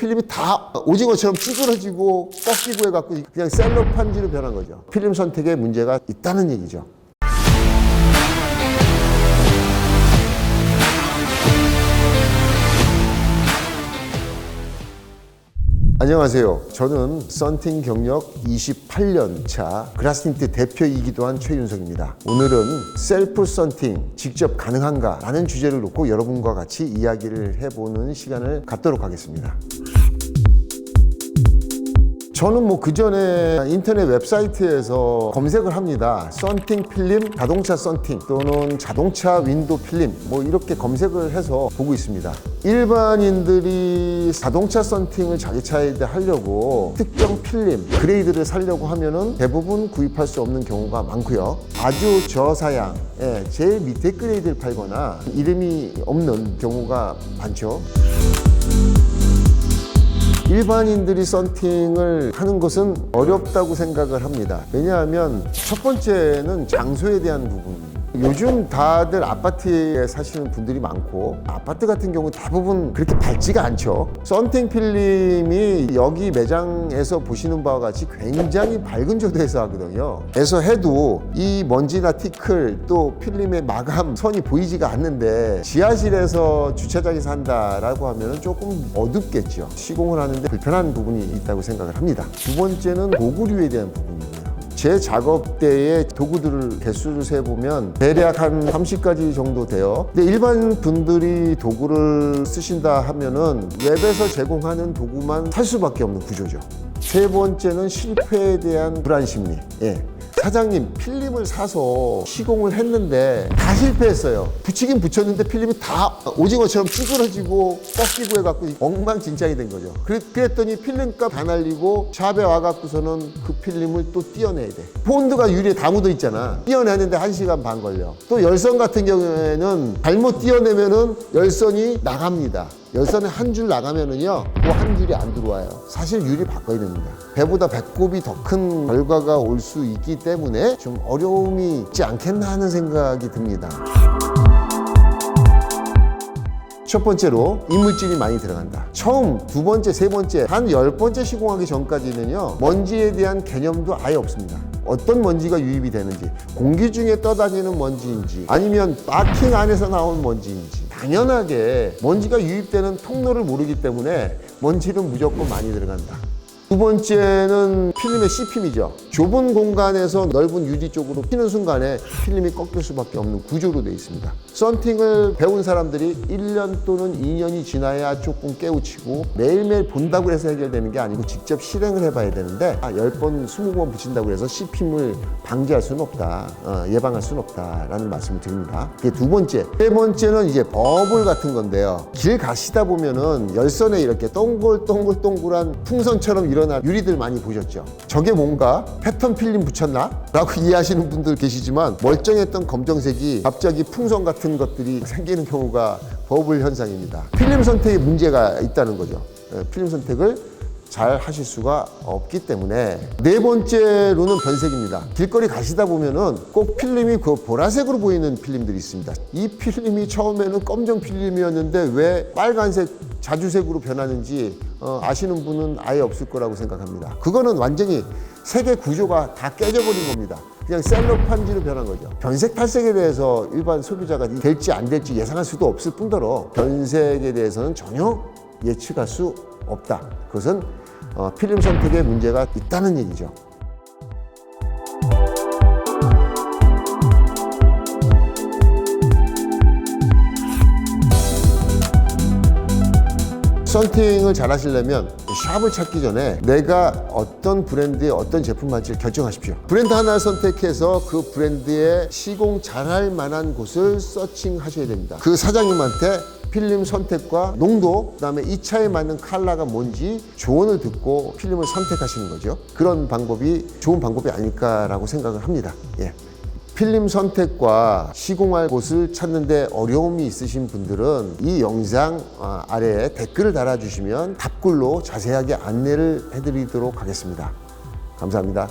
필름이 다 오징어처럼 찌그러지고 꺾이고 해갖고 그냥 셀로판지로 변한 거죠. 필름 선택에 문제가 있다는 얘기죠. 안녕하세요. 저는 썬팅 경력 28년 차 그라스틴트 대표이기도 한 최윤석입니다. 오늘은 셀프 썬팅 직접 가능한가? 라는 주제를 놓고 여러분과 같이 이야기를 해보는 시간을 갖도록 하겠습니다. 저는 뭐 그 전에 인터넷 웹사이트에서 검색을 합니다. 썬팅 필름, 자동차 썬팅 또는 자동차 윈도 필름 뭐 이렇게 검색을 해서 보고 있습니다. 일반인들이 자동차 썬팅을 자기 차에 하려고 특정 필름, 그레이드를 사려고 하면은 대부분 구입할 수 없는 경우가 많고요. 아주 저사양, 예, 제일 밑에 그레이드를 팔거나 이름이 없는 경우가 많죠. 일반인들이 썬팅을 하는 것은 어렵다고 생각을 합니다. 왜냐하면 첫 번째는 장소에 대한 부분. 요즘 다들 아파트에 사시는 분들이 많고 아파트 같은 경우 대부분 그렇게 밝지가 않죠. 썬팅 필름이 여기 매장에서 보시는 바와 같이 굉장히 밝은 조도에서 하거든요. 에서 해도 이 먼지나 티클 또 필름의 마감 선이 보이지가 않는데 지하실에서 주차장에서 한다라고 하면 조금 어둡겠죠. 시공을 하는데 불편한 부분이 있다고 생각을 합니다. 두 번째는 도구류에 대한 부분이고요. 제 작업대의 도구들을 개수를 세보면 대략 한 30가지 정도 돼요. 근데 일반 분들이 도구를 쓰신다 하면은 웹에서 제공하는 도구만 살 수밖에 없는 구조죠. 세 번째는 실패에 대한 불안 심리. 예. 사장님 필름을 사서 시공을 했는데 다 실패했어요. 붙이긴 붙였는데 필름이 다 오징어처럼 찌그러지고 꺾이고 해갖고 엉망진창이 된 거죠. 그랬- 그랬더니 필름값 다 날리고 샵에 와갖고서는 그 필름을 또 띄어내야 돼. 폰드가 유리에 다 묻어 있잖아. 띄어내는데 한시간반 걸려. 또 열선 같은 경우에는 잘못 띄어내면은 열선이 나갑니다. 열선에 한 줄 나가면은요, 그 한 줄이 안 들어와요. 사실 유리 바꿔야 됩니다. 배보다 배꼽이 더 큰 결과가 올 수 있기 때문에 좀 어려움이 있지 않겠나 하는 생각이 듭니다. 첫 번째로 이물질이 많이 들어간다. 처음, 두 번째, 세 번째, 한 열 번째 시공하기 전까지는요, 먼지에 대한 개념도 아예 없습니다. 어떤 먼지가 유입이 되는지, 공기 중에 떠다니는 먼지인지, 아니면 마킹 안에서 나온 먼지인지, 당연하게 먼지가 유입되는 통로를 모르기 때문에 먼지는 무조건 많이 들어간다. 두 번째는 필름의 씹힘이죠. 좁은 공간에서 넓은 유리 쪽으로 피는 순간에 필름이 꺾일 수밖에 없는 구조로 되어 있습니다. 썬팅을 배운 사람들이 1년 또는 2년이 지나야 조금 깨우치고 매일매일 본다고 해서 해결되는 게 아니고 직접 실행을 해봐야 되는데 아, 10번, 20번 붙인다고 해서 씹힘을 방지할 수는 없다. 어, 예방할 수는 없다라는 말씀을 드립니다. 그게 두 번째. 세 번째는 이제 버블 같은 건데요. 길 가시다 보면은 열선에 이렇게 동글동글동글한 풍선처럼 일어난 유리들 많이 보셨죠? 저게 뭔가 패턴 필름 붙였나? 라고 이해하시는 분들 계시지만 멀쩡했던 검정색이 갑자기 풍선 같은 것들이 생기는 경우가 버블 현상입니다. 필름 선택에 문제가 있다는 거죠. 예, 필름 선택을 잘 하실 수가 없기 때문에 네 번째로는 변색입니다. 길거리 가시다 보면은 꼭 필름이 그 보라색으로 보이는 필름들이 있습니다. 이 필름이 처음에는 검정 필름이었는데 왜 빨간색 자주색으로 변하는지 어, 아시는 분은 아예 없을 거라고 생각합니다. 그거는 완전히 세계 구조가 다 깨져버린 겁니다. 그냥 셀로판지로 변한 거죠. 변색 탈색에 대해서 일반 소비자가 될지 안 될지 예상할 수도 없을 뿐더러 변색에 대해서는 전혀 예측할 수 없다. 그것은 어, 필름 선택에 문제가 있다는 얘기죠. 썬팅을 잘 하시려면 샵을 찾기 전에 내가 어떤 브랜드의 어떤 제품 할지를 결정하십시오. 브랜드 하나를 선택해서 그 브랜드의 시공 잘할 만한 곳을 서칭하셔야 됩니다. 그 사장님한테 필름 선택과 농도, 그다음에 이 차에 맞는 컬러가 뭔지 조언을 듣고 필름을 선택하시는 거죠. 그런 방법이 좋은 방법이 아닐까라고 생각을 합니다. 예. 필름 선택과 시공할 곳을 찾는데 어려움이 있으신 분들은 이 영상 어, 아래에 댓글을 달아주시면 답글로 자세하게 안내를 해드리도록 하겠습니다. 감사합니다.